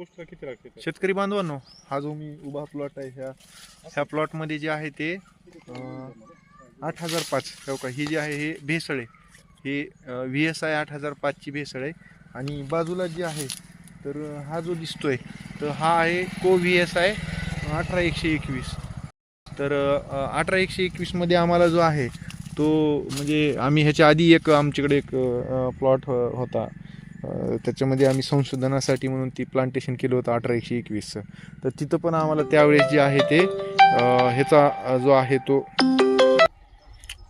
पोस्टला किती लागते ते? शेतकरी बांधवांनो हा जो मी उभा प्लॉट आहे ह्या ह्या प्लॉटमध्ये जे आहे ते अं, आठ हजार पाच हो का? ही जी आहे हे भेसळ आहे. हे व्ही एस आय आठ हजार पाचची भेसळ आहे. आणि बाजूला जी आहे तर अं, हा जो दिसतोय तर हा आहे को व्ही एस आय अठरा एकशे एकवीस. तर अं, अठरा एकशे एकवीसमध्ये आम्हाला जो आहे तो म्हणजे आम्ही ह्याच्या आधी एक आमच्याकडे एक प्लॉट हो, होता. त्याच्यामध्ये आम्ही संशोधनासाठी म्हणून ती प्लांटेशन केलं होतं अठरा एकशे एकवीसचं. तर तिथं पण आम्हाला त्यावेळेस जे आहे ते ह्याचा जो आहे तो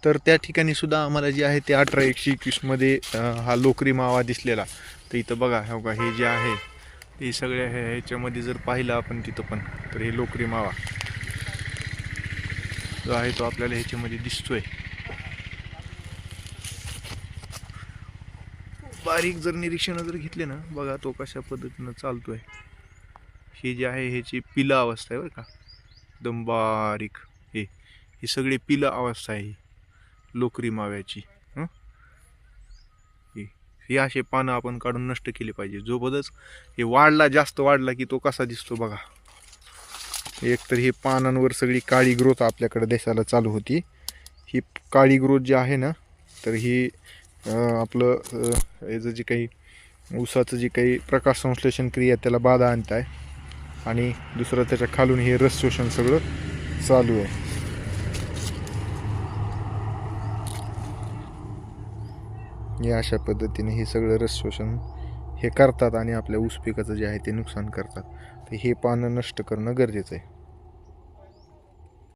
तर त्या ठिकाणी सुद्धा आम्हाला जे आहे ते अठरा एकशे एकवीसमध्ये हा लोकरी मावा दिसलेला. तर इथं बघा हो का हे जे आहे ते सगळ्या ह्या- ह्याच्यामध्ये जर पाहिलं आपण तिथं पण तर हे लोकरी मावा जो आहे तो आपल्याला ह्याच्यामध्ये दिसतोय. बारीक जर निरीक्षण जर घेतले ना बघा तो कशा पद्धतीनं चालतो आहे ही जी आहे ह्याची पिला अवस्था आहे बरं का. एकदम बारीक. हे ही सगळी पिला अवस्था आहे ही. लोकरी माव्याची. हे? ही असे पानं आपण काढून नष्ट केली पाहिजे. जो बदच हे वाढला जास्त वाढला की तो कसा दिसतो बघा. एकतर हे पानांवर सगळी काळी ग्रोथ आपल्याकडे दिसायला चालू होती. ही काळी ग्रोथ जी आहे ना तर ही आपलं याचं जे काही ऊसाचं जे काही प्रकाश संश्लेषण क्रिया त्याला बाधा आणत आहे आणि दुसरं त्याच्या खालून हे रस शोषण सगळं चालू आहे. या अशा पद्धतीने हे सगळं रस शोषण हे करतात आणि आपल्या ऊस पिकाचं जे आहे ते नुकसान करतात. तर हे पानं नष्ट करणं गरजेचं आहे.